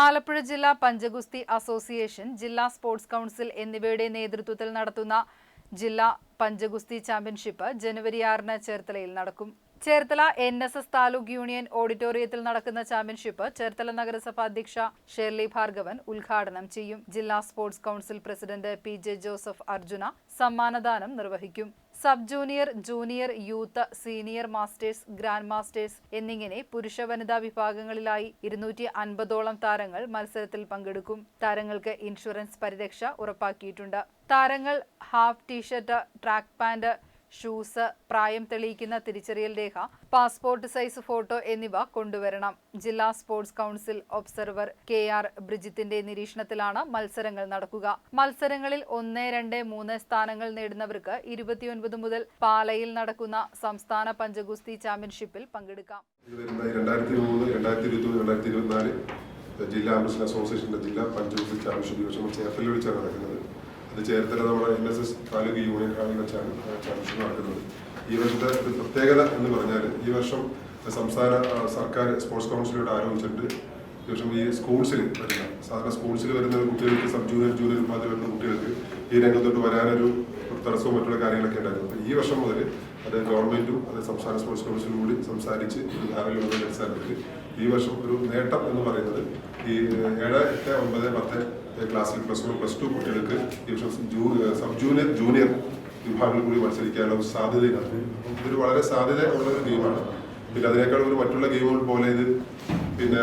ആലപ്പുഴ ജില്ലാ പഞ്ചഗുസ്തി അസോസിയേഷൻ ജില്ലാ സ്പോർട്സ് കൗൺസിൽ എന്നിവയുടെ നേതൃത്വത്തിൽ നടത്തുന്ന ജില്ലാ പഞ്ചഗുസ്തി ചാമ്പ്യൻഷിപ്പ് ജനുവരി ആറിന് ചേർത്തലയിൽ നടക്കും. Cherthala N S S taluk union ഓഡിറ്റോറിയത്തിൽ നടക്കുന്ന ചാമ്പ്യൻഷിപ്പ് ചേർത്തല നഗരസഭ അധ്യക്ഷ ഷെർലി ഭാർഗവൻ ഉദ്ഘാടനം ചെയ്യും. ജില്ലാ sports council president P J Joseph Arjuna സമ്മാനദാനം നിർവഹിക്കും. Sub junior junior youth senior masters grand masters എന്നിങ്ങനെ പുരുഷ വനിതാ വിഭാഗങ്ങളിലായി ഇരുന്നൂറ്റി അൻപതോളം താരങ്ങൾ മത്സരത്തിൽ പങ്കെടുക്കും. താരങ്ങൾക്ക് ഇൻഷുറൻസ് പരിരക്ഷ ഉറപ്പാക്കിയിട്ടുണ്ട്. താരങ്ങൾ half T-shirt track pant shoes പ്രായം തെളിയിക്കുന്ന തിരിച്ചറിയൽ രേഖ പാസ്പോർട്ട് സൈസ് ഫോട്ടോ എന്നിവ കൊണ്ടുവരണം. ജില്ലാ sports council observer K R ബ്രിജിത്തിന്റെ നിരീക്ഷണത്തിലാണ് മത്സരങ്ങൾ നടക്കുക. മത്സരങ്ങളിൽ ഒന്ന് രണ്ട് മൂന്ന് സ്ഥാനങ്ങൾ നേടുന്നവർക്ക് ഇരുപത്തിയൊൻപത് മുതൽ പാലയിൽ നടക്കുന്ന സംസ്ഥാന പഞ്ചഗുസ്തി ചാമ്പ്യൻഷിപ്പിൽ പങ്കെടുക്കാം. ജില്ലാ അസോസിയേഷന്റെ ജില്ലാ പഞ്ചഗുസ്തി ചാമ്പ്യൻഷിപ്പ് ഡിവിഷൻ ചേർത്തല വെച്ചാണ് നടക്കുന്നത്. അത് ചേർത്തല നമ്മുടെ N S S taluk union ഹാളിൽ വെച്ചാണ് നടക്കുന്നത്. ഈ വർഷത്തെ പ്രത്യേകത എന്ന് പറഞ്ഞാൽ ഈ വർഷം സംസ്ഥാന സർക്കാർ സ്പോർട്സ് കൗൺസിലോട് ആരോപിച്ചിട്ടുണ്ട്. ഈ ഈ സ്കൂൾസിൽ വരുന്ന സാധാരണ സ്കൂൾസിൽ വരുന്ന കുട്ടികൾക്ക് സബ് ജൂനിയർ ജൂനിയർ വിഭാഗത്തിൽ വരുന്ന കുട്ടികൾക്ക് ഈ രംഗത്തോട്ട് വരാനൊരു തടസ്സവും മറ്റുള്ള കാര്യങ്ങളൊക്കെ ഉണ്ടായിരുന്നു. അപ്പോൾ ഈ വർഷം മുതൽ അത് ഗവൺമെന്റും അത് സംസ്ഥാന സ്പോർട്സ് കൗൺസിലും കൂടി സംസാരിച്ച് ധാരാളം ധാരണയിൽ അടിസ്ഥാനത്തിൽ ഈ വർഷം ഒരു നേട്ടം എന്ന് പറയുന്നത് ഈ ഏഴ് എട്ട് ഒമ്പത് പത്ത് ക്ലാസ്സിൽ പ്ലസ് വൺ പ്ലസ് ടു കുട്ടികൾക്ക് ഈ വർഷം ജൂ സബ് ജൂനിയർ ജൂനിയർ വിഭാഗങ്ങളിൽ കൂടി മത്സരിക്കാനുള്ള ഒരു സാധ്യതയുണ്ട് ഇതൊരു വളരെ സാധ്യത ഉള്ള ഒരു ഗെയിമാണ്. പിന്നെ അതിനേക്കാൾ ഒരു മറ്റുള്ള ഗെയിമുകൾ പോലെ ഇത് പിന്നെ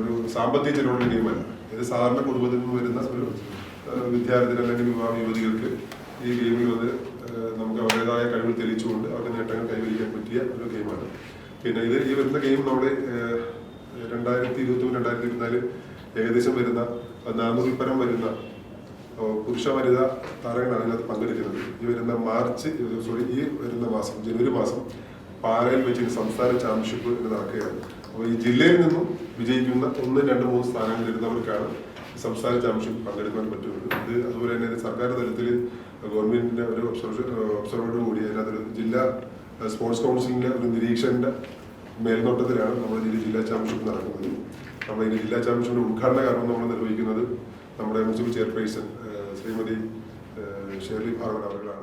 ഒരു സാമ്പത്തിക ചെലവുള്ള ഗെയിമല്ല ഇത് സാധാരണ കുടുംബത്തിൽ നിന്ന് വരുന്ന ഒരു വിദ്യാർത്ഥികൾ അല്ലെങ്കിൽ വിവാഹ യുവതികൾക്ക് ഈ ഗെയിമിൽ വന്ന് നമുക്ക് അവരുടേതായ കഴിവ് തെളിയിച്ചുകൊണ്ട് അവരുടെ നേട്ടങ്ങൾ കൈവരിക്കാൻ പറ്റിയ ഒരു ഗെയിമാണ്. പിന്നെ ഇത് ഈ വരുന്ന ഗെയിം നമ്മുടെ രണ്ടായിരത്തി ഇരുപത്തി രണ്ടായിരത്തി ഇരുപത്തിനാല് ഏകദേശം വരുന്ന നാനൂറിൽ പരം വരുന്ന പുരുഷ വനിതാ താരങ്ങളാണ് ഇതിനകത്ത് പങ്കെടുക്കുന്നത്. ഈ വരുന്ന മാർച്ച് സോറി ഈ വരുന്ന മാസം ജനുവരി മാസം പാലയിൽ വെച്ച് സംസ്ഥാന ചാമ്പ്യൻഷിപ്പ് നടക്കുകയാണ് അപ്പോൾ ഈ ജില്ലയിൽ നിന്നും വിജയിക്കുന്ന ഒന്ന് രണ്ട് മൂന്ന് സ്ഥാനങ്ങൾ വരുന്നവർക്കാണ് സംസ്ഥാന ചാമ്പ്യൻഷിപ്പ് പങ്കെടുക്കാൻ പറ്റുന്നത്. ഇത് അതുപോലെ തന്നെ സർക്കാർ തലത്തിൽ ഗവൺമെന്റിന്റെ ഒരു ഒബ്സർവേഷൻ കൂടി അതിനകത്തൊരു ജില്ലാ സ്പോർട്സ് കൗൺസിലിന്റെ ഒരു നിരീക്ഷകന്റെ മേൽനോട്ടത്തിലാണ് നമ്മുടെ ജില്ലാ ചാമ്പ്യൻഷിപ്പ് നടക്കുന്നത്. നമ്മുടെ ഈ ജില്ലാ ചാമ്പ്യൻഷിപ്പിന്റെ ഉദ്ഘാടന കാരണം നമ്മൾ നിർവഹിക്കുന്നത് നമ്മുടെ municipal chairperson Shrimati Shirley Bhagavan അവരുടെ